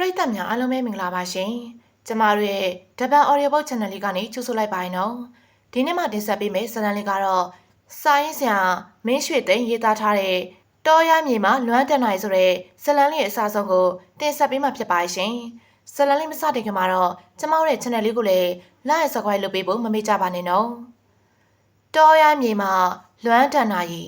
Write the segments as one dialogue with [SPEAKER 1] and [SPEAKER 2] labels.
[SPEAKER 1] ပရိသတ်များအားလုံးပဲမင်္ဂလာပါရှင်ကျမတို့ရဲ့ဓပတ် audio book channel လေးကနေကြိုဆိုလိုက်ပါရနော်ဒီနေ့မှတင်ဆက်ပေးမယ့်ဇာတ်လမ်းလေးကတော့စာရင်းဆရာမင်းရွှေသိန်းရေးသားထားတဲ့တောရမြေမှာလွမ်းတက်နိုင်ဆိုတဲ့ဇာတ်လမ်းလေးရဲ့အစားဆုံးကိုတင်ဆက်ပေးမှဖြစ်ပါရှင်ဇာတ်လမ်းလေးမစတင်ခင်မှာတော့ကျမတို့ရဲ့ channel လေးကိုလည်း like and subscribe လုပ်ပေးဖို့မမေ့ကြပါနဲ့နော်တောရမြေမှာလွမ်းတက်နိုင်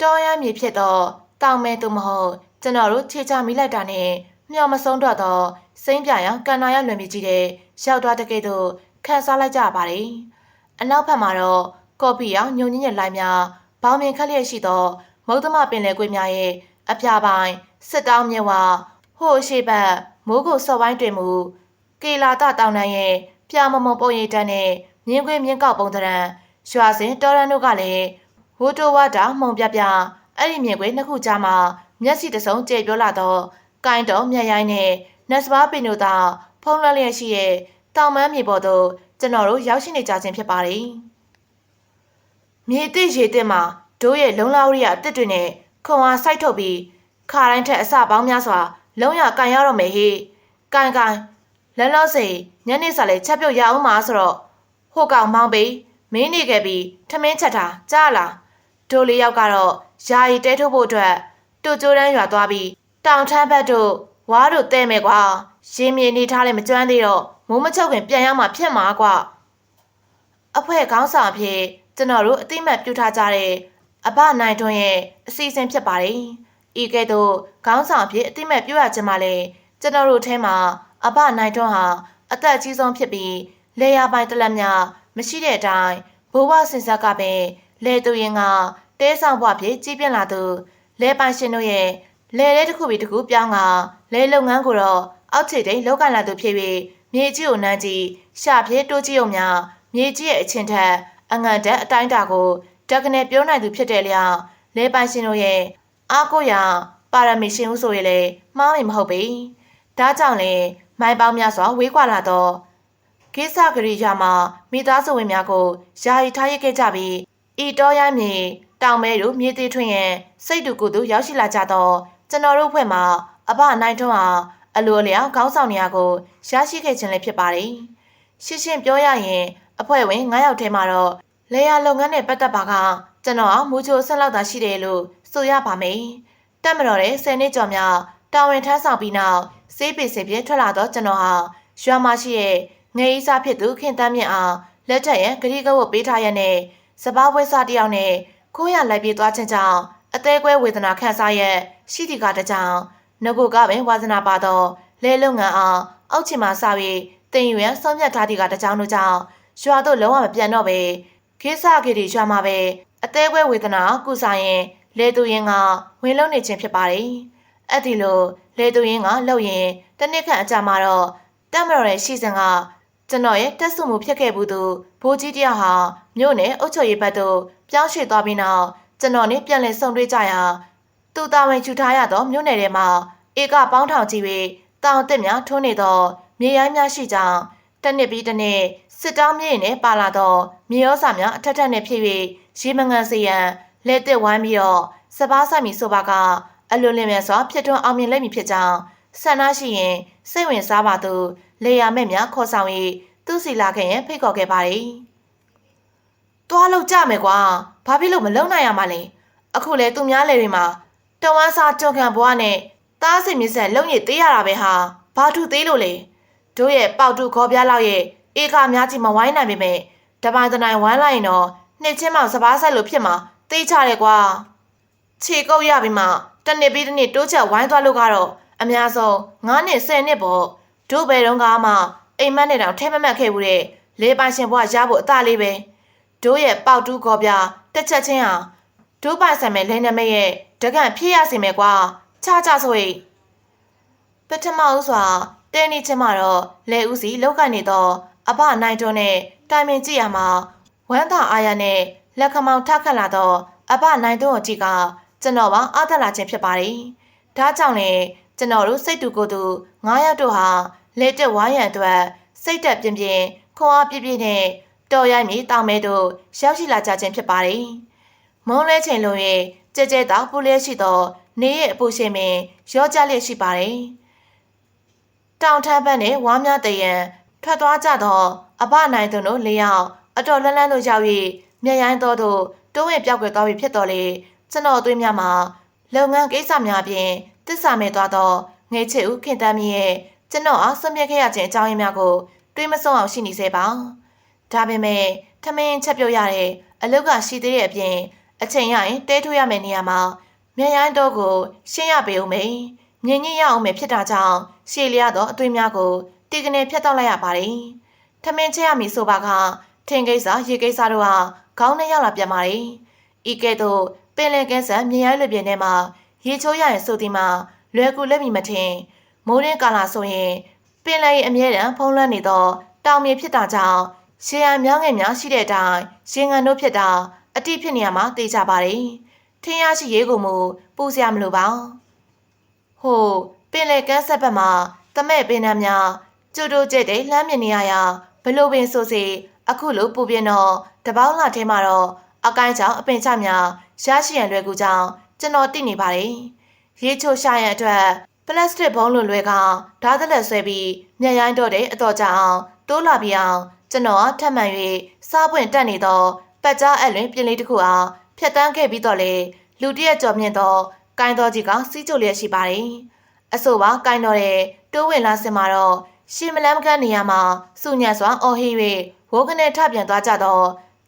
[SPEAKER 1] တောရမြေဖြစ်တော့တောင်မဲသူမဟုတ် ကျွန်တော်တို့ခြေချမိလိုက်တာနဲ့မျောမဆုံးတော့တော့စိမ့်ပြရန်ကန်နာရလွန်မြကြီးတဲ့ရောက်သွားတဲ့ကဲ့သို့ခန်းစားလိုက်ကြပါတယ်။အနောက်ဘက်မှာတော့ကော်ဖီရောင်ညုံညင်းရဲ့လိုင်းများဘောင်မြင်ခက်လျက်ရှိသောမုတ်သမပင်လယ်ကွေးများရဲ့အဖျားပိုင်းစစ်တောင်းမြဝဟိုရှိဘက်မိုးကိုစော်ပိုင်းတွင်မူကေလာတတောင်တန်းရဲ့ပြမမုံပုံရိပ်တန်းနဲ့မြင်းခွေမြင်းကောက်ပုံတရံရွာစဉ်တော်ရန်တို့ကလည်းဝိုတိုဝါတာမှုံပြပြအဲ့ဒီမြင်ခွေနှစ်ခုကြားမှာ မျက်စိတစုံကြဲပြောလာတော့ကိုင်းတော်မြက်ရိုင်းနဲ့နတ်စပါးပင်တို့သာဖုံးလွှမ်းလျက်ရှိရဲ့တောင်မန်းမြေပေါ်သို့ကျွန်တော်တို့ရောက်ရှိနေကြခြင်းဖြစ်ပါတယ်။မြေတိရေတင်မှာတို့ရဲ့လုံလာဝရိယအစ်စ်တွေနဲ့ခွန်အားစိုက်ထုတ်ပြီးခါတိုင်းထက်အစပေါင်းများစွာ လုံရကန်ရတော့မယ်ဟေ့။ကန်ကန်လန်းလို့စိညနေစာလဲချက်ပြုတ်ရအောင်မှာဆိုတော့ဟိုကောင်မောင်းပြီးမင်းနေခဲ့ပြီးထမင်းချက်တာကြားလား။တို့လေးယောက်ကတော့ယာယီတဲထုတ်ဖို့အတွက် တူကျိုးတန်းရွာသွားပြီးတောင်ထမ်းဘက်တို့ဝါးတို့တဲမယ်ကွာရင်မြေနေထားလည်းမကျွမ်းသေးတော့မိုးမချုပ်ခင်ပြန်ရောက်မှဖြစ်မှာကွာအဖွဲခေါင်းဆောင်ဖြစ်ကျွန်တော်တို့အတိမတ်ပြုထားကြတဲ့အဘနိုင်ထွန်းရဲ့အစီအစဉ်ဖြစ်ပါတယ်ဤကဲ့သို့ခေါင်းဆောင်ဖြစ်အတိမတ်ပြုရခြင်းမလဲကျွန်တော်တို့ထဲမှာအဘနိုင်ထွန်းဟာအသက်အကြီးဆုံးဖြစ်ပြီးလေယာပိုင်တလက်များမရှိတဲ့အတိုင်းဘိုးဘဆင်ဆက်ကပင်လေသူရင်ကတဲဆောင်ဘွားဖြစ်ကြီးပြင်းလာသူ လဲပိုင်ရှင်တို့ရဲ့လဲလဲတစ်ခုပြီးတစ်ခုပြောင်းကလဲလုပ်ငန်းကိုတော့အောက်ခြေတိန်လောက်ကလာသူဖြစ်ပြီးမြေကြီးကိုနမ်းကြည့်ရှာပြဲတိုးကြီးုံများမြေကြီးရဲ့အချင်းထက်အငန်တက်အတိုင်းတာကိုတက္ကနဲ့ပြောနိုင်သူဖြစ်တယ်လျောက်လဲပိုင်ရှင်တို့ရဲ့အားကိုရပါရမီရှင်ဦးဆိုရလေမှားမိမဟုတ်ပေဒါကြောင့်လေမိုင်ပေါင်းများစွာဝေးကွာလာတော့ကိစ္စဂရိယာမှာမိသားစုဝင်များကိုယာယီထားရခဲ့ကြပြီးဤတော်ရမြေ တောင်မဲတို့မြေသေးထွင်ရဲ့စိတ်တူကိုယ်တူရောက်ရှိလာကြတော့ကျွန်တော်တို့ဖွဲ့မှာအဘနိုင်ထွန်းဟာအလိုအလျောက်ခေါင်းဆောင်နေရာကိုရရှိခဲ့ခြင်းလည်းဖြစ်ပါတယ်။ရှင်းရှင်းပြောရရင်အဖွဲ့ဝင်9ယောက်ထဲမှာတော့လေယာလုပ်ငန်းနဲ့ပတ်သက်ပါကကျွန်တော်မူချိုဆက်လောက်သာရှိတယ်လို့ဆိုရပါမယ်။တက်မတော်တဲ့10နှစ်ကျော်မြောက်တာဝန်ထမ်းဆောင်ပြီးနောက်စေးပင်စင်ပြထွက်လာတော့ကျွန်တော်ဟာရွာမရှိရဲ့ငယ်ဤစားဖြစ်သူခင်တမ်းမြင့်အောင်လက်ထက်ရန်ဂရိကဝတ်ပေးထားရတဲ့စပားဝဲစားတယောက်နဲ့ ခိုးရလိုက်ပြေးသွားခြင်းကြောင့်အသေးကွဲဝေဒနာခံစားရရှိတီကတကြောင်ငကိုကပင်ဝါသနာပါသောလဲလုံငန်းအောင်အောက်ချင်မှစပြီးတင်ယူရန်ဆုံးဖြတ်ထားတီကတကြောင်တို့ကြောင့်ရွာသို့လုံးဝမပြန်တော့ပဲခေးစခေတီရွာမှာပဲအသေးကွဲဝေဒနာကုစားရင်လဲသူရင်ကဝင်လုံးနေခြင်းဖြစ်ပါတယ်အဲ့ဒီလိုလဲသူရင်ကလှုပ်ရင်တနစ်ခန့်အကြာမှာတော့တက်မတော်ရဲ့ရှိစဉ်က ကျွန်တော်ရဲ့တက်ဆုမှုဖြစ်ခဲ့ဘူးသူဘိုးကြီးတယောက်ဟာမြို့နယ်အုပ်ချုပ်ရေးဘက်သို့ပြောင်းရွှေ့သွားပြီးနောက်ကျွန်တော်နဲ့ပြန်လည်ဆုံတွေ့ကြရာသူတာဝန်ချူထားရသောမြို့နယ်ထဲမှာဧကပေါင်းထောင်ကြီးပြီးတောင်တက်များထွန်းနေသောမြေရိုင်းများရှိကြောင်းတစ်နှစ်ပြီးတစ်နှစ်စစ်တောင်းမြေနဲ့ပါလာသောမြေရောစာများအထက်ထက်နဲ့ဖြစ်၍ရေမငန်စီရန်လက်တက်ဝိုင်းပြီးတော့စပားဆိုင်မီဆိုပါကအလွန်လင်းမြတ်စွာဖြစ်ထွန်းအောင်မြင်လိမ့်မည်ဖြစ်ကြောင်းဆန္ဒရှိရင်စိတ်ဝင်စားပါသူ လေယာမဲ့များခေါ်ဆောင်၍သူ့စီလာခဲ့ရင်ဖိတ်ခေါ်ခဲ့ပါတယ်။သွားလို့ကြမယ်ကွာ။ဘာဖြစ်လို့မလုံနိုင်ရမှာလဲ။အခုလေသူများလေတွေမှာတဝမ်းစားကြုံခံဘွားနဲ့တားစင်မြဆက်လုံရည်သေးရတာပဲဟာ။ဘာထုသေးလို့လဲ။တို့ရဲ့ပေါတူခေါ်ပြလောက်ရဲ့ဧကများကြီးမဝိုင်းနိုင်ပေမဲ့တပိုင်းတနိုင်ဝမ်းလိုက်ရင်တော့နှစ်ချင်းမောင်စပားဆက်လို့ဖြစ်မှာသိချတယ်ကွာ။ခြေကုပ်ရပြီးမှတနစ်ပြီးတနစ်တိုးချက်ဝိုင်းသွားလို့ကတော့အများဆုံး9နှစ်10နှစ်ပေါ့။ တို့ဘယ်တော့မှအိမ်မက်နဲ့တောင်ထဲမမက်ခဲ့ဘူးတဲ့လေပိုင်ရှင်ဘွားရဖို့အသားလေးပဲတို့ရဲ့ပေါတူးကောပြတက်ချက်ချင်းဟာတို့ပိုင်ဆံမဲ့လဲနမဲရဲ့တကန်ဖြည့်ရစီမယ်ကွာချာချဆိုရင်ပထမဦးစွာတဲနေချင်းမှာတော့လဲဦးစီလောက်ကနေတော့အဘနိုင်တွန်းနဲ့တိုင်ပင်ကြည့်ရမှာဝမ်းသာအားရနဲ့လက်ခမောင်ထခတ်လာတော့အဘနိုင်တွန်းကိုကြည့်ကကျွန်တော်ပါအားသက်လာခြင်းဖြစ်ပါတယ်ဒါကြောင့်လေ ကျွန်တော်တို့စိတ်တူကိုယ်တူ9ယောက်တို့ဟာလက်တက်ဝိုင်းရန်အတွက်စိတ်တက်ပြင်းပြင်းခွန်အားပြည့်ပြည့်နဲ့တော်ရိုက်မြေတောင်မဲတို့ရောက်ရှိလာကြခြင်းဖြစ်ပါတယ်။မုံလဲချိန်လုံးရဲ့ကြဲကြဲတောက်ပူလျက်ရှိသောနေရဲ့အပူရှင်ပင်ရောကြလျက်ရှိပါတယ်တောင်ထမ်းဘက်နှင့်ဝါးများတရံထွက်သွားကြသောအဘနိုင်သူတို့လေးယောက်အတော်လန်းလန်းတို့ရောက်၍မျက်ရိုင်းသောတို့တိုးဝင်ပြောက်ွယ်သွားပြီဖြစ်တော်လေကျွန်တော်အသွေးများမှာလုပ်ငန်းကိစ္စများဖြင့် တစ္ဆာမဲ့သွားသောငယ်ချစ်ဦးခင်တမ်းမြင့်ရဲ့ကျွန်တော်အားဆွံ့မြက်ခဲ့ရခြင်းအကြောင်းရင်းများကိုတွေးမစွန့်အောင်ရှိနေစေပါဒါပေမဲ့ထမင်းချက်ပြုတ်ရတဲ့အလုတ်ကရှိသေးတဲ့အပြင်အချိန်ရရင်တဲထိုးရမယ့်နေရာမှာမျက်ရိုင်းတော့ကို ရှင်းရပေဦးမယ်မြင်ညစ်ရအောင်မယ်ဖြစ်တာကြောင့်ရှေ့လျားသောအသွေးများကိုတီကနေဖြတ်တောက်လိုက်ရပါတယ်ထမင်းချက်ရမည်ဆိုပါကထင်ကိစ္စရေကိစ္စတို့ဟာခေါင်းနဲ့ရောက်လာပြန်ပါတယ်ဤကဲ့သို့ပင်လယ်ကန်းဆန်မြင်ရိုင်းလွပြင်းထဲမှာ ရေချိုးရရင်ဆိုသည်မှာလွယ်ကူလက်မီမထင်မိုးရင်းကာလာဆိုရင်ပင်လယ်အမြဲတမ်းဖုံးလွှမ်းနေသောတောင်မြေဖြစ်တာကြောင့်ရှေးရန်များငယ်များရှိတဲ့အတိုင်းရှင်ငံတို့ဖြစ်တာအတိဖြစ်နေရမှာသိကြပါတယ်။ထင်းရရှိရေးကိုမူပူစရာမလိုပါ။ဟိုပင်လယ်ကမ်းဆက်ဘက်မှာတမဲ့ပင်နှံများကျူတိုကျက်တဲ့လှမ်းမြင်နေရရာဘလို့ပင်ဆိုစီအခုလိုပူပြင်းတော့တပေါင်းလာထဲမှာတော့အကိုင်းကြောင့်အပင်ချများရရှိရန်လွယ်ကူကြောင်း ကျွန်တော်သိနေပါတယ်။ရေချိုရှာရန်အတွက်ပလတ်စတစ်ဘုံလိုလွယ်ကဓာတ်သက်လက်ဆွဲပြီးမျက်ရိုင်းတော့တဲ့အတော်ကြအောင်တိုးလာပြီးအောင်ကျွန်တော်ထပ်မံ၍စားပွင့်တက်နေသောပတ်ကြားအလွင်ပြင်းလေးတစ်ခုအားဖြတ်တန်းခဲ့ပြီးတော့လေလူတရက်ကြော်မြင့်သောကိုင်းတော်ကြီးကစီးကြိုလျက်ရှိပါတယ်။အဆိုပါကိုင်းတော်တဲ့တိုးဝင်လာစင်မှာတော့ရှီမလန်းမကန်းနေရာမှာစုညံစွာအော်ဟိ၍ဝိုးကနေထပြန်သွားကြတော့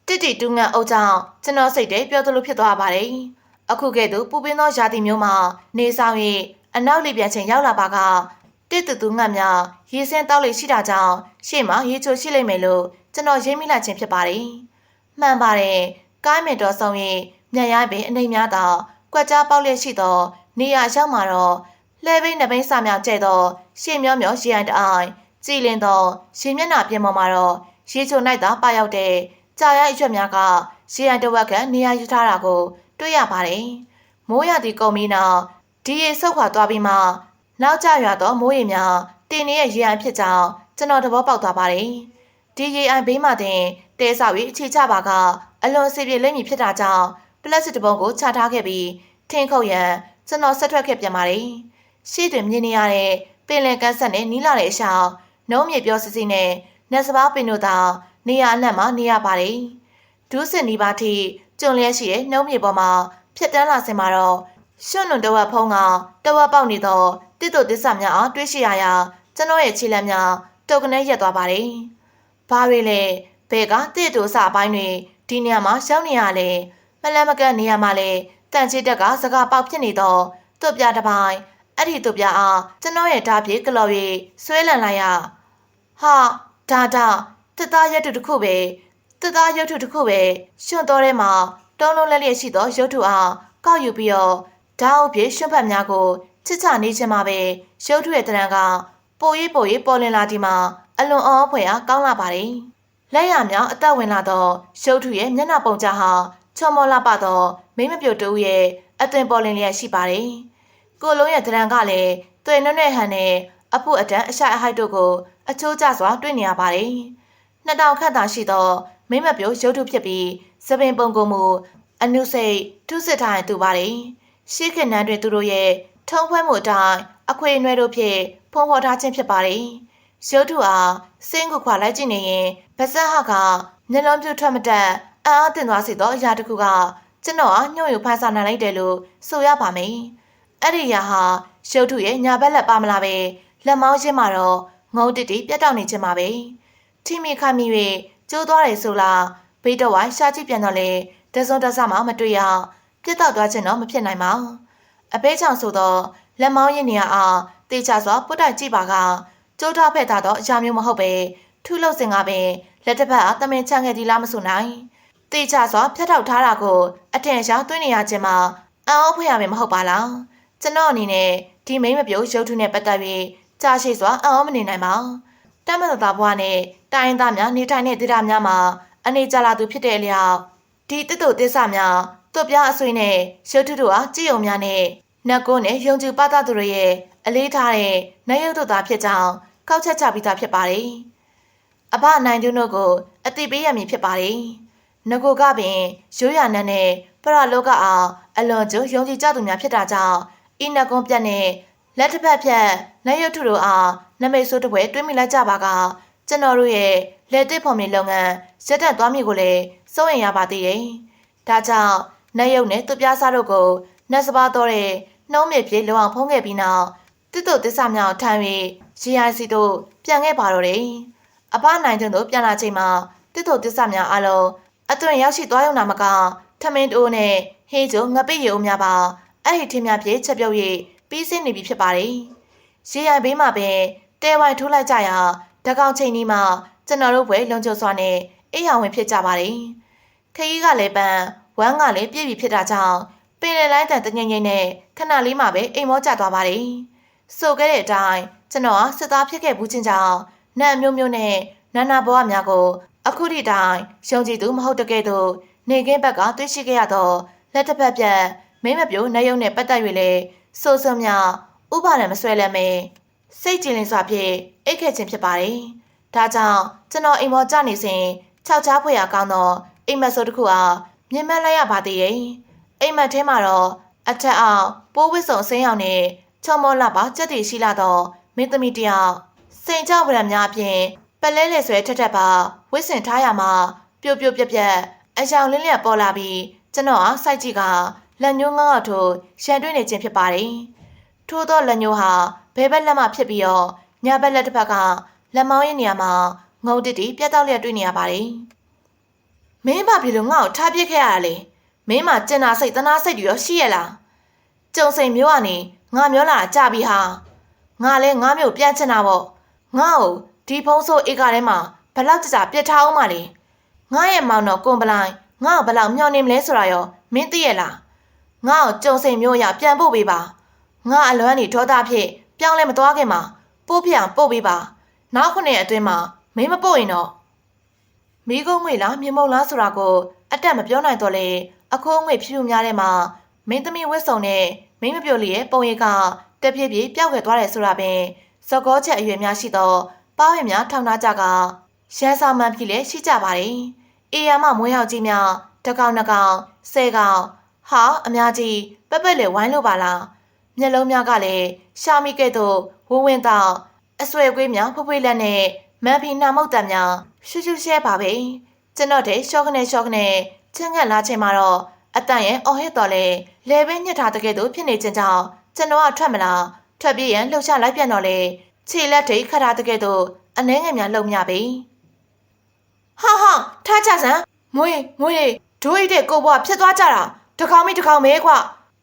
[SPEAKER 1] တစ်တီတူငန်အုပ်ကြောင့်ကျွန်တော်စိတ်ထဲပြောသလိုဖြစ်သွားပါတယ်။ အခုကဲ့သို့ပူပင်းသောရာသီမျိုးမှာနေဆောင်၍အနောက်လေပြန်ချိန်ရောက်လာပါကတစ်တူတူငတ်များရေစင်းတောက်လေရှိတာကြောင့်ရှေ့မှာရေချိုရှိလိမ့်မယ်လို့ကျွန်တော်ရိပ်မိလိုက်ခြင်းဖြစ်ပါတယ်။မှန်ပါတယ်။ကိုင်းမယ်တော်ဆောင်ရင်မြန်ရိုင်းပင်အနေများသောကွက်ကြားပေါက်လျက်ရှိသော နေရာရောက်မှာတော့လှဲဘိန်းနှဘိန်းစာမြောက်ကျဲသောရှေ့မျောမျောရေအိုင်တအိုင်ကြည်လင်သောရေမျက်နှာပြင်ပေါ်မှာတော့ရေချို၌သာပါရောက်တဲ့ကြာရိုက်အရွက်များကရေအိုင်တဝက်ကနေရာယူထားတာကို တွေ့ရပါတယ်။မိုးရသည့်ကုံမီနောက်ဒီရေဆုတ်ခွာသွားပြီးမှနောက်ကျရွာသောမိုးရေများတင်နေတဲ့ရေအိုင်ဖြစ်ကြောင်းကျွန်တော်သဘောပေါက်သွားပါတယ်။ဒီရေအိုင်ဘေးမှာတင်တဲဆောက်ပြီးအခြေချပါကအလွန်စီပြေလိမ့်မည်ဖြစ်တာကြောင့်ပလက်စတစ်ပုံကိုချထားခဲ့ပြီးထင်းခုတ်ရန်ကျွန်တော်ဆက်ထွက်ခဲ့ပြန်ပါတယ်။ရှေ့တွင်မြင်နေရတဲ့ပင်လယ်ကမ်းဆက်နဲ့နီးလာတဲ့အရှောင်းနှုံးမြေပြောစစ်စစ်နဲ့နတ်စပါးပင်တို့သာနေရာအနှံ့မှာနေရပါတယ်။ဒူးစင်နီးပါးထိ ကျုံလျက်ရှိတဲ့နှုံးမြေပေါ်မှာဖြတ်တန်းလာစင်မှာတော့ရွှွန့်လွန်တဝက်ဖုံးကတဝက်ပေါက်နေသောတစ်တို့တစ္ဆာများအားတွေးရှိရရာကျွန်တော်ရဲ့ခြေလက်များတုတ်ကနေရက်သွားပါတယ်။ဘာတွေလဲဘဲကတစ်တို့စအပိုင်းတွေဒီနေရာမှာရှောင်းနေရလဲမလန်မကန့်နေရာမှာလဲတန်ချစ်တက်ကစကားပေါက်ဖြစ်နေတော့တုတ်ပြတစ်ပိုင်းအဲ့ဒီတုတ်ပြအားကျွန်တော်ရဲ့ဓာပြေကလော်၍ဆွဲလန်လိုက်ရဟာဒါဒါတစ်သားရက်တူတစ်ခုပဲ တစ်သားရုပ်ထုတစ်ခုပဲရွှွန့်တော်ထဲမှာတုံးလုံးလက်လျက်ရှိသောရုပ်ထုအားကောက်ယူပြီးတော့ဓာတ်အုပ်ပြရွှွန့်ဖက်များကိုချစ်ချနေခြင်းမှာပဲရုပ်ထုရဲ့တရံကပိုရေးပိုရေးပေါ်လင်လာဒီမှာအလွန်အောဖွယ်အားကောင်းလာပါတယ်လက်ရမြောင်အသက်ဝင်လာသောရုပ်ထုရဲ့မျက်နှာပုံကြဟာချော်မောလာပသောမိမပြုတ်တူရဲ့အသွင်ပေါ်လင်လျက်ရှိပါတယ်ကိုလုံးရဲ့တရံကလည်းတွေ့နှွဲ့နှဲ့ဟန်နဲ့အဖို့အတန်းအရှိုက်အဟိုက်တို့ကိုအချိုးကျစွာတွေ့နေရပါတယ်နှစ်တောင်ခတ်သာရှိသော မိမပြုတ်ရုပ်ထုဖြစ်ပြီးစပင်ပုံကုံမူအနုစိတ်ထုစစ်ထားရင်တူပါတယ်ရှေးခေတ်နန်းတွင်သူတို့ရဲ့ထုံးဖွဲ့မှုအတိုင်းအခွေအနွယ်တို့ဖြင့်ဖုံးဖော်ထားခြင်းဖြစ်ပါတယ်ရုပ်ထုအားစင်းကိုခွာလိုက်ကြည့်နေရင်ဗဇက်ဟကမျက်လုံးပြူထွက်မတက်အံ့အားသင့်သွားစေသောအရာတစ်ခုကကျွန်တော်အားညှို့ယူဖန်ဆာနိုင်လိုက်တယ်လို့ဆိုရပါမယ်အဲ့ဒီရာဟာရုပ်ထုရဲ့ညာဘက်လက်ပါမလားပဲလက်မောင်းချင်းမှာတော့ငုံတစ်တီပြတ်တောက်နေခြင်းပါပဲထိမိခမိ၍ ကျိုးသွားတယ်ဆိုလားဘေးတော့ဝိုင်းရှားကြည့်ပြန်တော့လေတစုံတဆမှမတွေ့ရပြတ်တော့သွားခြင်းတော့မဖြစ်နိုင်ပါအပေးချောင်ဆိုတော့လက်မောင်းရင်နေရအောင်တေချာစွာပုတ်တိုက်ကြည့်ပါကကျိုးထားဖက်တာတော့အရာမျိုးမဟုတ်ပဲထူးလို့စင်ကပင်လက်တစ်ဖက်အားတမင်ချန်ခဲ့ဒီလားမဆိုနိုင်တေချာစွာဖြတ်ထောက်ထားတာကိုအထင်ရှားသွင်းနေရခြင်းမှာအံ့ဩဖွယ်ရမယ်မဟုတ်ပါလားကျွန်တော်အနေနဲ့ဒီမိမပြုတ်ရုပ်ထုနဲ့ပတ်သက်ပြီးကြာရှည်စွာအံ့ဩမနေနိုင်ပါတမန်တော်သားဘွားနဲ့ တိုင်းသားများနေထိုင်တဲ့ဒေသများမှာအနေကြလာသူဖြစ်တဲ့အလျောက်ဒီတတုတစ္ဆများသွပြအဆွေးနဲ့ရုပ်ထုတို့အားကြည်ုံများနဲ့နတ်ကိုနဲ့ယုံကြည်ပါသသူတို့ရဲ့အလေးထားတဲ့နတ်ရုပ်တို့သားဖြစ်ကြောင်းကောက်ချက်ချပြီးသားဖြစ်ပါတယ်။အဘနိုင်သူတို့ကိုအတိပေးရမည်ဖြစ်ပါတယ်။ငကိုကပင်ရိုးရနန်းနဲ့ပရလောကအောင်အလွန်ကျယုံကြည်ကြသူများဖြစ်တာကြောင့်ဤနကွန်ပြတ်နဲ့လက်တစ်ဖက်ဖြတ်လက်ရွတ်ထုတို့အားနမိတ်ဆိုးတစ်ပွဲတွင်းမိလိုက်ကြပါက ကျွန်တော်တို့ရဲ့လက်တစ်ဖော်မြေလုပ်ငန်းရက်တက်သွားမည်ကိုလည်းစိုးရင်ရပါသေးတယ်။ဒါကြောင့်နတ်ရုပ်နဲ့သူပြားစားတို့ကိုနတ်စပါတော်တဲ့နှုံးမြေပြေလုံအောင်ဖုံးခဲ့ပြီးနောက်တစ်တို့တစ္ဆမြောင်ထမ်းပြီး GIC တို့ပြန်ခဲ့ပါတော့တယ်။အပနိုင်တဲ့တို့ပြန်လာချိန်မှာတစ်တို့တစ္ဆမြောင်အလုံးအသွင်ရောက်ရှိသွားရုံနာမကထမင်းတိုးနဲ့ဟေးကျုံငပိရုံများပါအဲ့ဒီထင်းများပြေချက်ပြုတ်၍ပြီးစင်းနေပြီဖြစ်ပါတယ်။ရေရိုင်ဘေးမှာပင်တဲဝိုင်ထိုးလိုက်ကြရာ တကောင်ချိန်ဒီမှာကျွန်တော်တို့ဘွယ်လုံခြုံစွာနဲ့အိယာဝင်ဖြစ်ကြပါတယ်။ခရီးကလည်းပန်းဝမ်းကလည်းပြည့်ပြီဖြစ်တာကြောင့်ပင်လယ်လိုင်းတန်တငိမ့်ငိမ့်နဲ့ခဏလေးမှပဲအိမ်မောကျသွားပါတယ်။ဆိုခဲ့တဲ့အတိုင်းကျွန်တော်ကစစ်သားဖြစ်ခဲ့ဘူးချင်းကြောင့်နတ်မျိုးမျိုးနဲ့နာနာဘဝများကို အခုထိတိုင်ယုံကြည်သူမဟုတ်တကယ်တော့နေကင်းဘက်ကတွေ့ရှိခဲ့ရတော့လက်တစ်ဖက်ပြက်မိမပြိုနေရုံနဲ့ပတ်သက်၍လေစိုးစုံများဥပါဒံမဆွဲလမ်းမဲစိတ်ကြည်လင်စွာဖြင့် အိတ်ခဲ့ခြင်းဖြစ်ပါတယ်။ဒါကြောင့်ကျွန်တော်အိမ်မောကြနေစဉ်ခြောက်ချားဖွေရကောင်းသောအိမ်မက်ဆိုးတစ်ခုအားမြင်မလိုက်ရပါသေးတယ်။အိမ်မက်ထဲမှာတော့အထက်အောင်ပိုးဝစ်စုံဆင်းရောက်နေချုံမောလာပါကြက်တီရှိလာတော့မင်းသမီးတယောက်စိန်ကြောက်ဗရံများအပြင်ပလဲလေဆွဲထက်ထက်ပါဝစ်စင်ထားရမှာပြို့ပြို့ပြက်ပြက်အယောင်လင်းလျက်ပေါ်လာပြီးကျွန်တော်အားစိုက်ကြည့်ကလက်ညှိုးငေါ့ထိုးရန်တွင်းနေခြင်းဖြစ်ပါတယ်။ထိုးသောလက်ညှိုးဟာဘဲဘက်လက်မှဖြစ်ပြီးတော့ ညဘက်လက်တစ်ဖက်ကလက်မောင်းရဲ့နေရာမှာငုံတစ်တီပြတ်တောက်လျက်တွေ့နေရပါတယ်။မင်းဘာဖြစ်လို့ငါ့ကိုထားပစ်ခဲ့ရတာလဲ။မင်းမကျင်နာစိတ်တနာစိတ်တွေရောရှိရလား။ကြုံစိန်မျိုးကနေငါမျိုးလာကြပြီဟာ။ငါလဲငါမျိုးပြန်ချင်တာပေါ့။ငါ့ကိုဒီဖုံးဆိုးဧကထဲမှာဘလောက်ကြကြပြစ်ထားအောင်မလဲ။ငါရဲ့မောင်တော်ကွန်ပလိုင်းငါ့ကိုဘလောက်မျှော်နေမလဲဆိုတာရောမင်းသိရလား။ငါ့ကိုကြုံစိန်မျိုးရပြန်ပို့ပေးပါ။ငါအလွမ်းနေဒေါသဖြစ်ပြောင်းလဲမသွားခင်မှာ ပို့ပြအောင်ပို့ပေးပါ။နောက်ခုနှစ်အတွင်းမှာမင်းမပို့ရင်တော့မိကုန်းငွေလားမြေမုံလားဆိုတာကိုအတက်မပြောနိုင်တော့လေအခိုးငွေဖြူဖြူများထဲမှာမင်းသမီးဝစ်စုံနဲ့မင်းမပြိုလီရဲ့ပုံရိပ်ကတပြည့်ပြည့်ပျောက်ခဲ့သွားတယ်ဆိုတာပင်သကောချက်အရွယ်များရှိသောပါးဝင်များထောင်ထားကြကရန်ဆောင်မှန်ပြီလေရှိကြပါတယ်။အေယာမမွေးရောက်ကြီးများတကောင်နှကောင်ဆဲကောင်ဟာအများကြီးပက်ပက်လေဝိုင်းလို့ပါလား။မျက်လုံးများကလည်းရှာမိကဲ့သို့ ဝဝင်းတော့အဆွဲကွေးများဖွဖွလက်နဲ့မန်ဖီနာမုတ်တံများရှူးရှူးရှဲပါပဲကျွန်တော်တဲ့ရှော့ကနေရှော့ကနေချင်းကပ်လာချိန်မှာတော့အတန်ရဲ့အော်ဟစ်တော်လေလေပဲညှက်ထားတဲ့ကဲ့သို့ဖြစ်နေခြင်းကြောင့်ကျွန်တော်ကထွက်မလားထွက်ပြေးရန်လှုပ်ရှားလိုက်ပြန်တော့လေခြေလက်ထိခတ်ထားတဲ့ကဲ့သို့အနှဲငယ်များလုံမြပြီဟာဟာထားကြစမ်းမွေးမွေးဒိုးအိတ်တဲ့ကိုဘွားဖြစ်သွားကြတာတကောင်မိတကောင်မဲကွာ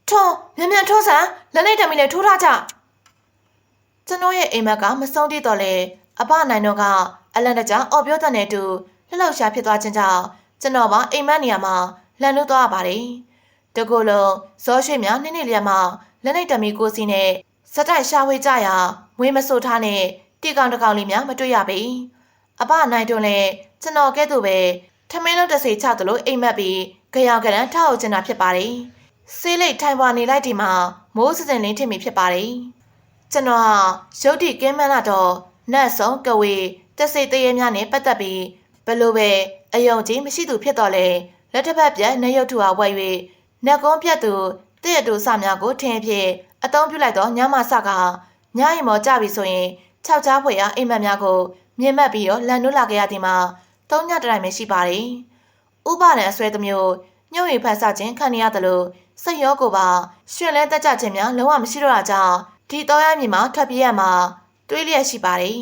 [SPEAKER 1] ထွန်းမြန်မြန်ထွန်းစမ်းလက်နဲ့တမီနဲ့ထိုးထားကြ ကျွန်တော်ရဲ့အိမ်မက်ကမဆုံးသေးတော့လေအဖနိုင်တော့ကအလန်တကြအော်ပြောတဲ့နဲ့တူလှလောက်ရှာဖြစ်သွားခြင်းကြောင့်ကျွန်တော်ပါအိမ်မက်နေရာမှာလန်လို့သွားရပါတယ်တကူလုံးဇောရှိများနှင်းနေလျက်မှာလက်နဲ့တမီကိုစီနဲ့စတိုက်ရှာဝေးကြရာဝင်းမဆိုးထားနဲ့တီကောင်တကောင်လေးများမတွေ့ရပေအဖနိုင်တော့လေကျွန်တော်ကဲ့သို့ပဲထမင်းလုံးတစ်စိချသလိုအိမ်မက်ပြီးကြောင်ကရန်ထောက်ချင်တာဖြစ်ပါတယ်ဆေးလိတ်ထိုင်ပွားနေလိုက်ဒီမှာမိုးစစင်လင်းထင်မိဖြစ်ပါတယ် ကျွန်တော်ဟာရုတ်တိကင်းမန်းလာတော့နတ်ဆုံးကဝေတက်စိတ်တရေများနဲ့ပတ်သက်ပြီးဘလို့ပဲအယုံကြည်မရှိသူဖြစ်တော်လဲလက်တစ်ဖက်ပြက်နေရုပ်ထူအားဝဲ၍နက်ကုန်းပြတ်သူတည့်ရတူစများကိုထင်ဖြစ်အသုံးပြုလိုက်တော့ညမဆကညရင်မောကြပြီဆိုရင်ခြောက်ချားဖွေရအိမ်မက်များကိုမြင်မှတ်ပြီးတော့လန်နိုးလာခဲ့ရသည်မှာသုံးညတိုင်ပဲရှိပါတယ်။ဥပဒေအဆွဲသမျိုးညှို့ရီဖတ်ဆခြင်းခံရသလိုစိတ်ရောကိုပါရှင်လဲတက်ကြခြင်းများလုံးဝမရှိတော့တာကြောင့် ဒီတော်ရမြင်မှာထွက်ပြေးရမှာတွေးလျက်ရှိပါတယ်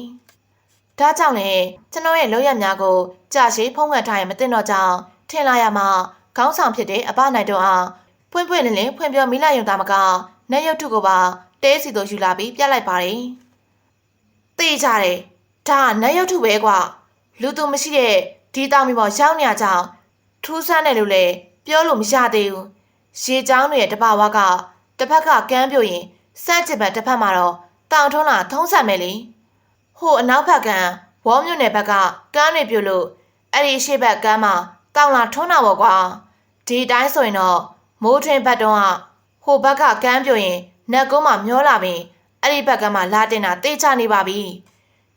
[SPEAKER 1] ။ဒါကြောင့်လေကျွန်တော်ရဲ့လောက်ရများကိုကြာရှည်ဖုံးကွယ်ထားရင်မသိတော့ကြောင်းထင်လာရမှာခေါင်းဆောင်ဖြစ်တဲ့အပနိုင်တော့အားဖွင့်ဖွင့်လင်းလင်းဖွင့်ပြောမိလိုက်ရုံသာမကနေရုပ်ထုကိုပါတဲစီတို့ယူလာပြီးပြလိုက်ပါတယ်။သိကြတယ်။ဒါနေရုပ်ထုပဲကွာ။လူသူမရှိတဲ့ဒီတောင်မီပေါ်ရောက်နေကြကြောင်းထူးဆန်းတယ်လို့လည်းပြောလို့မရသေးဘူး။ရေချောင်းတွေရဲ့တပါဝါကတစ်ဖက်ကကမ်းပြိုရင် စန့်ချစ်ဘက်တစ်ဖက်မှာတော့တောင်ထုံးလာထုံးဆက်မယ်လေဟိုအနောက်ဘက်ကဝေါမြို့နယ်ဘက်ကကမ်းတွေပြိုလို့အဲ့ဒီရှေ့ဘက်ကမ်းမှာတောင်လာထုံးတာပေါ့ကွာဒီတိုင်းဆိုရင်တော့မိုးထွင်းဘက်တုံးကဟိုဘက်ကကမ်းပြိုရင်နက်ကုန်းမှာမျောလာပြီးအဲ့ဒီဘက်ကမှလာတင်တာတေးချနေပါပြီ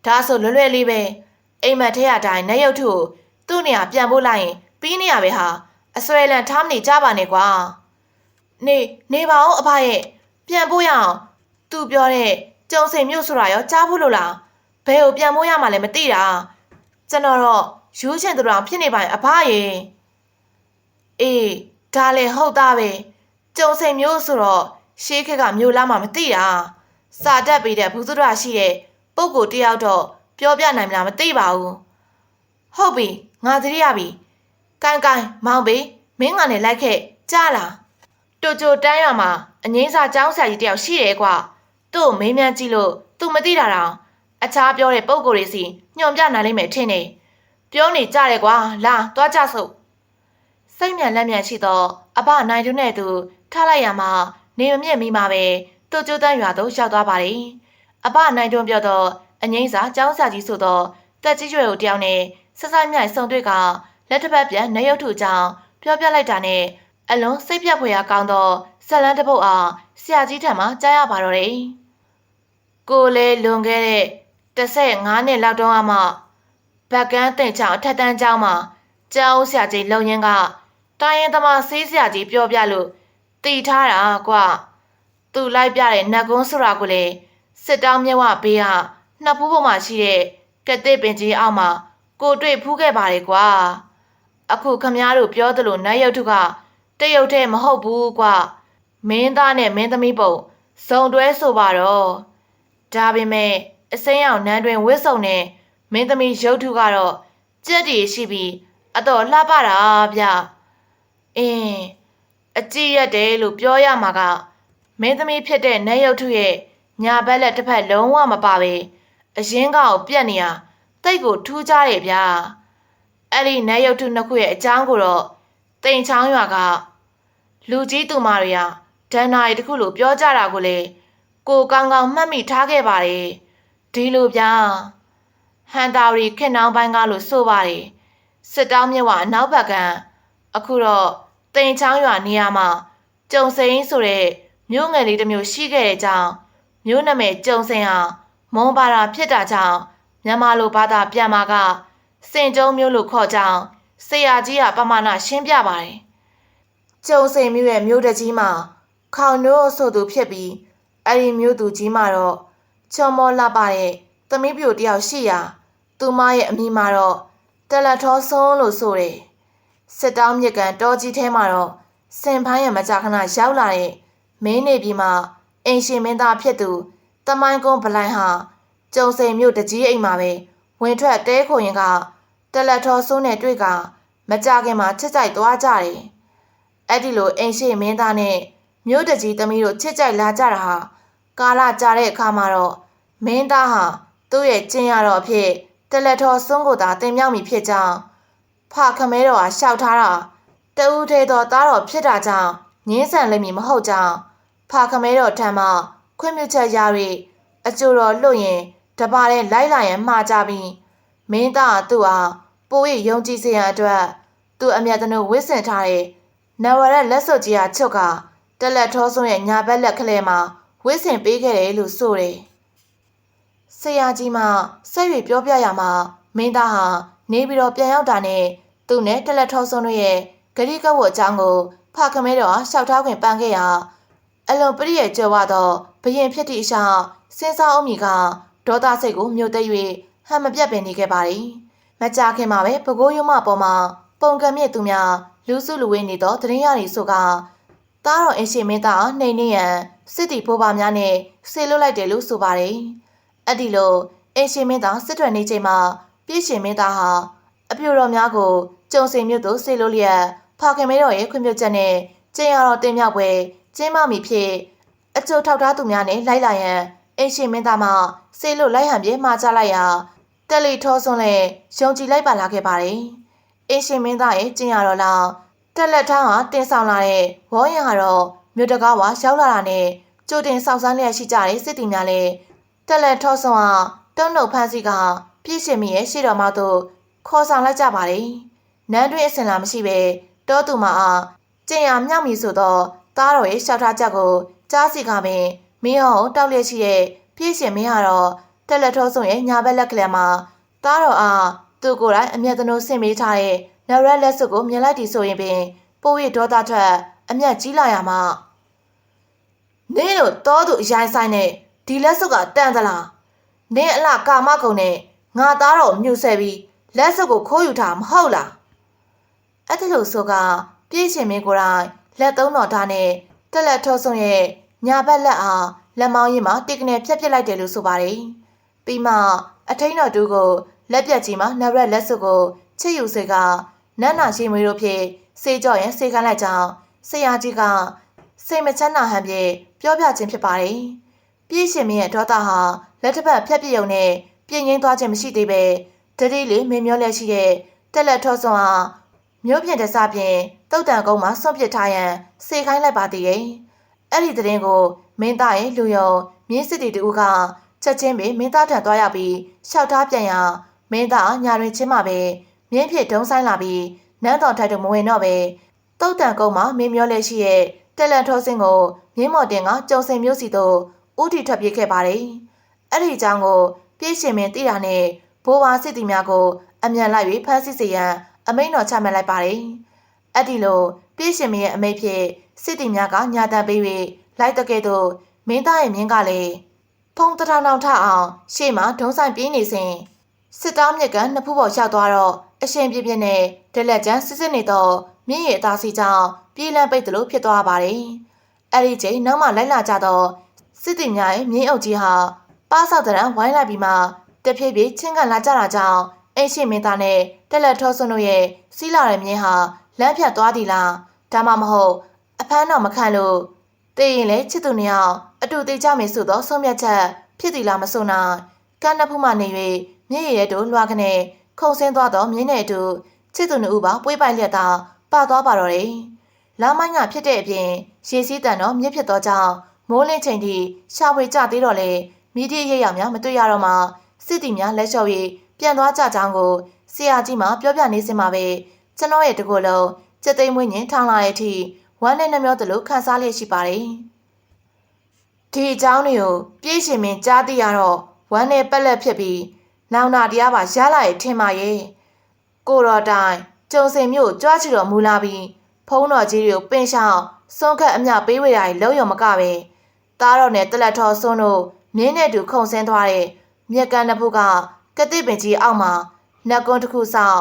[SPEAKER 1] ဒါဆိုလွယ်လွယ်လေးပဲအိမ်မက်ထဲအတိုင်းနက်ရုပ်ထုကိုသူ့နေရာပြန်ပို့လိုက်ရင်ပြီးနေရပဲဟာအစွဲလန်ထားမနေကြပါနဲ့ကွာနေနေပါအောင်အဖရဲ့ ပြန်ပို့ရအောင်သူပြောတဲ့ကျုံစိန်မြို့ဆိုတာရောကြားဖို့လို့လားဘယ်ကိုပြန်မိုးရမှလည်းမသိတာကျွန်တော်တော့ယူးချင်သူတော်ဖြစ်နေပါရင်အဖရေအေးဒါလည်းဟုတ်သားပဲကျုံစိန်မြို့ဆိုတော့ရှေးခက်ကမြို့လားမှမသိတာစာတတ်ပြီးတဲ့ဘူးသူရရှိတဲ့ပုပ်ကိုတယောက်တော့ပြောပြနိုင်မလားမသိပါဘူးဟုတ်ပြီငါသတိရပြီကိုင်ကိုင်မောင်ဘေးမင်းငါနဲ့လိုက်ခဲ့ကြားလား တူတူတန်းရမှာအငိမ့်စာကျောင်းဆရာကြီးတယောက်ရှိတယ်ကွာသူ့ကိုမေးမြန်းကြည့်လို့ तू မသိတာတောင်အခြားပြောတဲ့ပုံကိုယ်တွေစီညွန်ပြနိုင်လိမ့်မယ်ထင်နေပြောနေကြတယ်ကွာလာသွားကြစို့စိတ်မြန်လက်မြန်ရှိတော့အဘနိုင်တွနဲ့သူထားလိုက်ရမှာနေမမြင့်မိမှာပဲတူတူတန်းရွာသို့ရောက်သွားပါတယ်အဘနိုင်တွပြောတော့အငိမ့်စာကျောင်းဆရာကြီးဆိုတော့တက်ကြီးရွယ်ကိုတယောက်နဲ့ဆက်ဆိုင်မြိုင်ဆုံတွေ့ကလက်တစ်ပတ်ပြန်နေရုပ်ထုကြောင့်ပြောပြလိုက်တာနဲ့ အလွန်စိတ်ပြတ်ဖွယ်ရာကောင်းသောဇလန်းတစ်ပုတ်အားဆရာကြီးထံမှကြားရပါတော့တယ်။ကိုလေလွန်ခဲ့တဲ့15နှစ်လောက်တုန်းကမှဗက်ကန်းတင်ချောင်းအထက်တန်းကျောင်းမှာကျောင်းဆရာကြီးလုံရင်ကတိုင်းရင်သမားဆေးဆရာကြီးပြောပြလို့တီထားတာကွာ။သူလိုက်ပြတဲ့နတ်ကုန်းဆိုတာကိုလေစစ်တောင်းမြဝဘေးကနှစ်ဖူးပေါ်မှာရှိတဲ့ကတဲ့ပင်ကြီးအောက်မှာကိုတွေ့ဖူးခဲ့ပါတယ်ကွာ။အခုခမားတို့ပြောသလိုနတ်ရုပ်ထုက တရုတ်တဲ့မဟုတ်ဘူးကွာမင်းသားနဲ့မင်းသမီးပုံစုံတွဲဆိုပါတော့ဒါပေမဲ့အစိမ်းအောင်နန်းတွင်ဝစ်စုံနဲ့မင်းသမီးရုပ်ထုကတော့ကြက်တည်ရှိပြီးအတော်လှပတာဗျအင်းအကြည့်ရတယ်လို့ပြောရမှာကမင်းသမီးဖြစ်တဲ့နတ်ရုပ်ထုရဲ့ညာဘက်လက်တစ်ဖက်လုံးဝမပါပဲအရင်ကောင်ပြက်နေရတိတ်ကိုထူးကြတယ်ဗျအဲ့ဒီနတ်ရုပ်ထုနှစ်ခုရဲ့အကြောင်းကိုတော့ တိန်ချောင်းရွာကလူကြီးသူမတွေကဒဏ္ဍာရီတစ်ခုလိုပြောကြတာကိုလေကိုကောင်းကောင်းမှတ်မိထားခဲ့ပါတယ်ဒီလိုဗျာဟန်တာရီခက်နှောင်းပိုင်းကလို့ဆိုပါတယ်စစ်တောင်းမြဝအနောက်ဘက်ကအခုတော့တိန်ချောင်းရွာနေရာမှာကျုံစိန်ဆိုတဲ့မြို့ငယ်လေးတစ်မျိုးရှိခဲ့တဲ့ကြောင့်မြို့နာမည်ကျုံစိန်ဟာမွန်ပါတာဖြစ်တာကြောင့်မြန်မာလိုဘာသာပြန်มาကစင်ကျုံမျိုးလို့ခေါ်ကြောင်း ဆရာကြီးကပမာဏရှင်းပြပါတယ်ကျုံစိန်မျိုးရဲ့မျိုးတကြီးမှာခေါင်နိုးဆိုသူဖြစ်ပြီးအဲ့ဒီမျိုးသူကြီးမှာတော့ချော်မောလာပါတဲ့သမီးပြိုတယောက်ရှိရာသူမရဲ့အမိမှာတော့တလက်ထောဆုံးလို့ဆိုတယ်စစ်တောင်းမြစ်ကန်တောကြီးထဲမှာတော့စင်ဖိုင်းရမကြခဏရောက်လာတဲ့မင်းနေပြည်မှာအင်ရှင်မင်းသားဖြစ်သူတမိုင်းကုန်းဗလိုင်းဟာကျုံစိန်မြို့တကြီးအိမ်မှာပဲဝင်ထွက်တဲခိုရင်က တလက်ထောဆုံးနဲ့တွေ့ကမကြခင်မှာချစ်ကြိုက်သွားကြတယ်အဲ့ဒီလိုအင်ရှင်မင်းသားနဲ့မြို့တကြီးသမီးတို့ချစ်ကြိုက်လာကြတာဟာကာလကြာတဲ့အခါမှာတော့မင်းသားဟာသူ့ရဲ့ကျင်းရတော့အဖြစ်တလက်ထောစွန်းကိုသာတင်မြောက်မိဖြစ်ကြောင်းဖခမဲတော်ဟာရှောက်ထားတာတဦးသေးသောသားတော်ဖြစ်တာကြောင့်ငင်းဆန်လိမ့်မည်မဟုတ်ကြောင်းဖခမဲတော်ထံမှခွင့်ပြုချက်ရ၍အကျိုးတော်လွတ်ရင်တပါတဲ့လိုက်လာရန်မှားကြပြီး မင်းသားသူ့အားပိုးရယုံကြည်စေရန်အတွက်သူ့အမျက်တနုဝစ်ဆင်ထားတဲ့နဝရက်လက်စွပ်ကြီးအားချုပ်ကတလက်ထောဆုံးရဲ့ညာဘက်လက်ကလေးမှာဝစ်ဆင်ပေးခဲ့တယ်လို့ဆိုတယ်။ဆရာကြီးမှဆက်၍ပြောပြရမှာမင်းသားဟာနေပြီးတော့ပြန်ရောက်တာနဲ့သူ့နဲ့တလက်ထောဆုံးတို့ရဲ့ဂရိကဝတ်အကြောင်းကိုဖခမဲတော်ရှောက်ထားခွင့်ပန်ခဲ့ရာအလွန်ပရိရဲ့ကြွယ်ဝသောဘရင်ဖြစ်သည့်အရှာစဉ်းစားအောင်မီကဒေါသစိတ်ကိုမြို့သိ၍ ဟန်မပြတ်ပင်နေခဲ့ပါသည်။မကြခင်မှာပဲပကိုးရုံမပေါ်မှာပုံကံမြင့်သူများလူစုလူဝေးနေသောတရင်ရည်ဆိုကသားတော်အင်ရှင်မင်းသားနှိမ်နေရန်စစ်တီဖိုးပါများနဲ့ဆေလွတ်လိုက်တယ်လို့ဆိုပါတယ်။အဲ့ဒီလိုအင်ရှင်မင်းသားစစ်ထွက်နေချိန်မှာပြည့်ရှင်မင်းသားဟာအပြိုတော်များကိုကျုံစင်မြို့သို့ဆေလွတ်လျက်ဖခင်မဲတော်ရဲ့ခွင့်ပြုချက်နဲ့ကျင်းရတော်တင်မြောက်ပွဲကျင်းမမီဖြစ်အကျိုးထောက်ထားသူများနဲ့လိုက်လာရန်အင်ရှင်မင်းသားမှဆေလွတ်လိုက်ဟန်ပြေမှာချလိုက်ရာ တက်လီထောဆွန်းလဲယုံကြည်လိုက်ပါလာခဲ့ပါတယ်။အင်ရှင်မင်းသားရဲ့ကျင်းရတော်လောက်တက်လက်ထောင်းဟာတင်ဆောင်လာတဲ့ဝေါ်ရင်ကတော့မြို့တကားဝါရောက်လာတာနဲ့ကြိုတင်ဆောင်ဆန်းလျက်ရှိကြတဲ့စစ်တီများလည်းတက်လက်ထောဆောင်ဟာတုံးနှုတ်ဖန်းစီကပြည့်ရှင်မီရဲ့ရှေ့တော်မှသို့ခေါ်ဆောင်လိုက်ကြပါတယ်။နန်းတွင်အစင်လာမရှိပဲတောသူမအားကျင်ရမြောက်မီဆိုတော့သားတော်ရဲ့ရှောက်ထားချက်ကိုကြားစီကပင်မင်းဟောတောက်လျက်ရှိတဲ့ပြည့်ရှင်မင်းကတော့ တက်လက်ထောဆောင်ရဲ့ညာဘက်လက်ကလေးမှာသားတော်အားသူကိုယ်တိုင်အမျက်သနိုးဆင်ပေးထားတဲ့နောက်ရက်လက်စွပ်ကိုမြင်လိုက်သည်ဆိုရင်ပင်ပိုးရဒေါသထွက်အမျက်ကြီးလာရမှနင်းတို့တောသူအရိုင်းဆိုင်နဲ့ဒီလက်စုပ်ကတန်သလားနင်းအလားကာမကုံနဲ့ငါသားတော်မြှုပ်ဆဲပြီးလက်စုပ်ကိုခိုးယူတာမဟုတ်လားအဲ့ဒါလို့ဆိုကပြည့်ရှင်မင်းကိုယ်တိုင်လက်သုံးတော်သားနဲ့တက်လက်ထောဆုံရဲ့ညာဘက်လက်အားလက်မောင်းရင်မှာတိတ်ကနေဖြတ်ပစ်လိုက်တယ်လို့ဆိုပါတယ် ပြီးမှအထိန်တော်တူကိုလက်ပြက်ကြီးမှာနရက်လက်စုပ်ကိုချစ်ယူစေကနန်းနာရှိမွေးတို့ဖြင့်စေကြော့ရင်စေခိုင်းလိုက်ကြောင်းဆရာကြီးကစိတ်မချမ်းသာဟန်ဖြင့်ပြောပြခြင်းဖြစ်ပါတယ်ပြည့်ရှင်မင်းရဲ့ဒေါသဟာလက်တစ်ဖက်ဖြတ်ပြစ်ုံနဲ့ပြင်းငင်းသွားခြင်းမရှိသေးပဲတတိလေးမင်းမျောလက်ရှိတဲ့တက်လက်ထောဆွန်ဟာမျိုးပြင်တစားပြင်တုတ်တန်ကုန်းမှာဆွန့်ပစ်ထားရန်စေခိုင်းလိုက်ပါသေးရဲ့အဲ့ဒီသတင်းကိုမင်းသားရဲ့လူယုံမြင်းစစ်တီတူက ချက်ချင်းပဲမင်းသားထံသွားရောက်ပြီးရှောက်ထားပြန်ရမင်းသားညာတွင်ချင်းမှာပဲမြင်းဖြစ်ဒုံဆိုင်လာပြီးနန်းတော်ထိုက်တို့မဝင်တော့ပဲတုတ်တန်ကုန်းမှာမင်းမျောလက်ရှိရဲ့တက်လက်ထောစင်းကိုမြင်းမော်တင်ကကြုံစင်မျိုးစီတို့ဥတီထွက်ပြေးခဲ့ပါတယ်အဲ့ဒီအကြောင်းကိုပြည့်ရှင်မင်းသိတာနဲ့ဘိုးဝါစစ်တီများကို အမြန်လိုက်ပြီးဖမ်းဆီးစေရန်အမိန့်တော်ချမှတ်လိုက်ပါတယ်။အဲ့ဒီလိုပြည့်ရှင်မရဲ့အမိန့်ဖြင့်စစ်တီများကညာတန်ပေး၍လိုက်တကဲ့သို့မင်းသားရဲ့မြင်းကလည်း ဖုံးတထောင်ထောင်ထအောင်ရှေ့မှာဒုံဆိုင်ပြေးနေစဉ်စစ်တောင်းမြက်ကနှစ်ဖူးပေါ်ရောက်သွားတော့အရှင်ပြပြနဲ့ဒလက်ကျန်စစ်စစ်နေတော့မြင်းရည်အသားစီကြောင့်ပြေးလန်းပိတ်သလိုဖြစ်သွားပါတယ်။အဲ့ဒီချိန်နောက်မှလိုက်လာကြတော့စစ်တီများရဲ့မြင်းအုပ်ကြီးဟာပါဆောက်တရံဝိုင်းလိုက်ပြီးမှတဖြည်းဖြည်းချင်းကန်လာကြတာကြောင့်အိရှိမင်းသားနဲ့တက်လက်ထောဆွန်းတို့ရဲ့စီးလာတဲ့မြင်းဟာလမ်းဖြတ်သွားသည်လားဒါမှမဟုတ်အဖမ်းတော်မခံလို့ တည်ရင်လည်းချစ်သူနှစ်ယောက်အတူတည်ကြမယ်ဆိုတော့ဆုံးဖြတ်ချက်ဖြစ်သည်လားမဆိုနိုင်ကန်းနဖူးမှနေ၍မြင်းရည်ရဲ့တို့လွှာကနေခုံဆင်းသွားတော့မြင်းနဲ့အတူချစ်သူနှစ်ဦးပါပွေးပိုက်လျက်သာပါသွားပါတော့တယ်လာမိုင်းကဖြစ်တဲ့အပြင်ရေစည်းတန်တော့မြစ်ဖြစ်သောကြောင့်မိုးလင်းချိန်ထိရှာဖွေကြသေးတော့လေမိဒီရိပ်ရများမတွေ့ရတော့မှစစ်တီများလက်လျှော့၍ပြန်သွားကြကြောင်းကိုဆရာကြီးမှပြောပြနေစင်မှာပဲကျွန်တော်ရဲ့တကူလုံးစက်သိမ်းမွေးညင်ထောင်းလာတဲ့အထိ ဝမ်းနဲ့နှမျောသလိုခန်းစားလျက်ရှိပါတယ်ဒီအကြောင်းတွေကိုပြည့်ရှင်မင်းကြားသိရတော့ဝမ်းနဲ့ပက်လက်ဖြစ်ပြီးနောင်နာတရားပါရလာရဲ့ထင်ပါရဲ့ကိုတော်တိုင်ကျုံစင်မျိုးကြွားချီတော်မူလာပြီးဖုံးတော်ကြီးတွေကိုပင်ရှောင်းစွန့်ခတ်အမြပေးဝေတာကြီးလုံးရုံမကပဲသားတော်နဲ့တလက်ထော်စွန်းတို့မြင်းနဲ့တူခုံဆင်းသွားတဲ့မြက်ကန်းတစ်ဖုကကတိပင်ကြီးအောက်မှာနှက်ကွန်းတစ်ခုဆောင်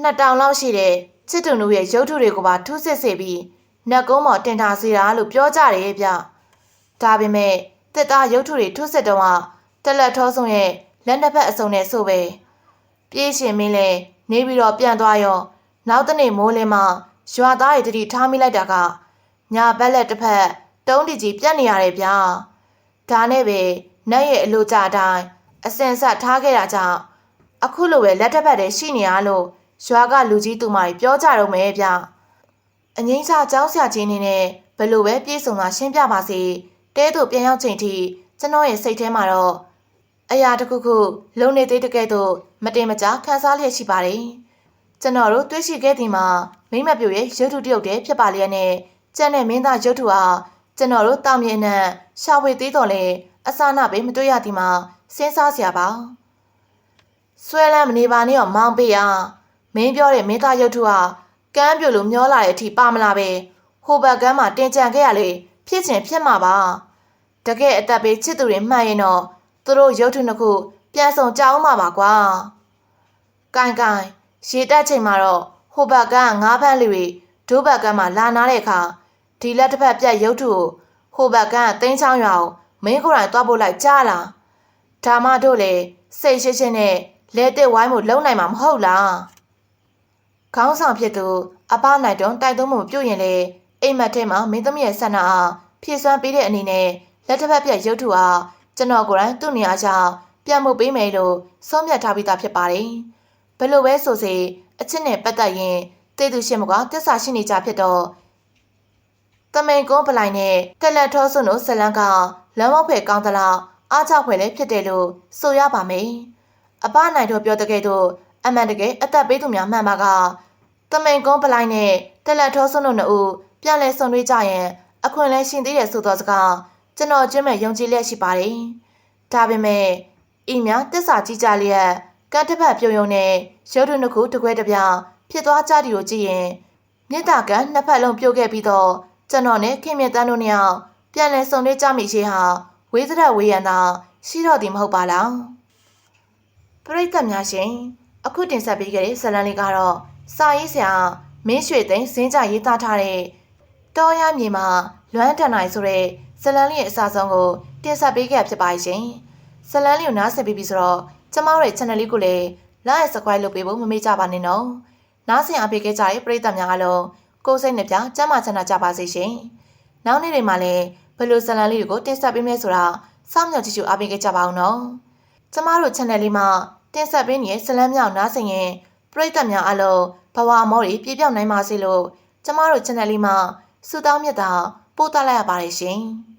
[SPEAKER 1] နှစ်တောင်လောက်ရှိတဲ့ချစ်တူတို့ရဲ့ရုပ်ထုတွေကိုပါထူးစစ်စေပြီး နှက်ကုန်းပေါ်တင်ထားစေတာလို့ပြောကြတယ်ဗျဒါပေမဲ့တစ်သားရုပ်ထုတွေထူးစစ်တော့ကတလက်ထောဆုံးရဲ့လက်နှစ်ဖက်အစုံနဲ့ဆိုပဲပြေးရှင်မင်းလဲနေပြီးတော့ပြန်သွားရောနောက်တနေ့မိုးလင်းမှရွာသားတွေတတိထားမိလိုက်တာကညာဘက်လက်တစ်ဖက်တုံးတီကြီးပြတ်နေရတယ်ဗျာဒါနဲ့ပဲနတ်ရဲ့အလိုကြအတိုင်းအစင်ဆက်ထားခဲ့တာကြောင့်အခုလိုပဲလက်တစ်ဖက်တည်းရှိနေရလို့ရွာကလူကြီးသူမတွေပြောကြတော့မယ်ဗျ အငိမ့်စာကြောင်းဆရာကြီးနေနဲ့ဘယ်လိုပဲပြေဆုံးတာရှင်းပြပါစေတဲတို့ပြန်ရောက်ချိန်ထိကျွန်တော်ရဲ့စိတ်ထဲမှာတော့အရာတစ်ခုခုလုံနေသေးတကယ်တော့မတင်မကြခံစားလျက်ရှိပါတယ်ကျွန်တော်တို့တွေ့ရှိခဲ့သည်မှာမိမပြိုရဲ့ရုပ်ထုတရုပ်တည်းဖြစ်ပါလျက်နဲ့ကျန်တဲ့မင်းသားရုပ်ထုဟာကျွန်တော်တို့တောင်မြင်နဲ့ရှာဝေသေးတော်လဲအစနာပဲမတွေ့ရသည်မှာစဉ်းစားစရာပါဆွဲလန်းမနေပါနဲ့တော့မောင်းပေးရမင်းပြောတဲ့မင်းသားရုပ်ထုဟာ ကမ်းပြိုလို့မျောလာတဲ့အထိပါမလာပဲဟိုဘက်ကမ်းမှာတင်ကြံခဲ့ရလေဖြစ်ချင်ဖြစ်မှာပါတကယ်အသက်ပေးချစ်သူတွေမှန်ရင်တော့သူတို့ရုပ်ထုနှစ်ခုပြန်ဆောင်ကြအောင်ပါပါကွာကိုင်ကိုင်ရေတက်ချိန်မှာတော့ဟိုဘက်ကမ်းငါးဖန်းလူတွေဒိုးဘက်ကမ်းမှာလာနာတဲ့အခါဒီလက်တစ်ဖက်ပြတ်ရုပ်ထုကိုဟိုဘက်ကမ်းတင်းချောင်းရွာကိုမင်းကိုယ်တိုင်သွားဖို့လိုက်ကြားလားဒါမှတို့လေစိတ်ရှိရှိနဲ့လဲတစ်ဝိုင်းမှုလုံနိုင်မှာမဟုတ်လား ခေါင်းဆောင်ဖြစ်သူအပနိုင်တုံးတိုက်သုံးမှုပြုတ်ရင်လေအိမ်မက်ထဲမှာမင်းသမီးရဲ့ဆန္ဒအားဖြည့်စွမ်းပေးတဲ့အနေနဲ့လက်တစ်ဖက်ပြတ်ရုပ်ထုအားကျွန်တော်ကိုယ်တိုင်သူ့နေရာချပြန်မှုပေးမယ်လို့ဆုံးဖြတ်ထားပြီးသားဖြစ်ပါတယ်ဘယ်လိုပဲဆိုစေအချစ်နဲ့ပတ်သက်ရင်တေသူရှင်မကတစ္ဆာရှိနေကြဖြစ်တော့တမိန်ကုန်းပလိုက်နဲ့တက်လက်ထောစွန်းတို့ဇလန်ကလမ်းမောက်ဖယ်ကောင်းသလားအားချဖွယ်လည်းဖြစ်တယ်လို့ဆိုရပါမယ်။အပနိုင်တို့ပြောတဲ့ကဲ့သို့ အမှန်တကယ်အသက်ပေးသူများမှန်ပါကတမိန်ကုန်းပလိုက်နဲ့တက်လက်ထောစွန်းတို့နှစ်ဦးပြန်လဲဆုံတွေ့ကြရင်အခွင့်လဲရှင်သေးတယ်ဆိုသောစကားကျွန်တော်ကျင်းမဲ့ယုံကြည်လျက်ရှိပါတယ်။ဒါပေမဲ့ဤများတစ္ဆာကြီးကြလျက်ကတ်တစ်ဖက်ပြုံယုံနဲ့ရုပ်ထုနှစ်ခုတကွဲတပြားဖြစ်သွားကြသည်ကိုကြည့်ရင်မြစ်တာကနှစ်ဖက်လုံးပြုတ်ခဲ့ပြီးတော့ကျွန်တော်နဲ့ခင်မြတ်တန်းတို့နှစ်ယောက်ပြန်လည်ဆုံတွေ့ကြမိခြင်းဟာဝေးသရက်ဝေးရန်သာရှိတော့သည်မဟုတ်ပါလားပရိသတ်များရှင် အခုတင်ဆက်ပေးခဲ့တဲ့ဇာတ်လမ်းလေးကတော့စာရေးဆရာမင်းရွှေသိန်းစင်းကြရေးသားထားတဲ့တောရမြေမှာလွမ်းတန်နိုင်ဆိုတဲ့ဇာတ်လမ်းလေးရဲ့အစဆုံးကိုတင်ဆက်ပေးခဲ့ဖြစ်ပါရှင်ဇာတ်လမ်းလေးကိုနားဆင်ပြီးပြီဆိုတော့ကျမတို့ရဲ့ channel လေးကိုလည်း like and subscribe လုပ်ပေးဖို့မမေ့ကြပါနဲ့နော်နားဆင်အားပေးခဲ့ကြတဲ့ပရိသတ်များအားလုံးကိုယ်စိတ်နှပြကျမ်းမာချမ်းသာကြပါစေရှင်နောက်နေ့တွေမှာလည်းဘယ်လိုဇာတ်လမ်းလေးတွေကိုတင်ဆက်ပေးမလဲဆိုတာစောင့်မျှော်ကြည့်ရှုအားပေးခဲ့ကြပါအောင်နော်ကျမတို့ channel လေးမှာ တင်ဆက်ပေးနေတဲ့ဇာတ်လမ်းများကိုနားဆင်ရင်ပရိသတ်များအားလုံးဘဝအမောတွေပြည့်ပြောင်းနိုင်ပါစေလို့ကျမတို့ channel လေးမှာဆုတောင်းမြတ်တာပို့သလိုက်ရပါတယ်ရှင်။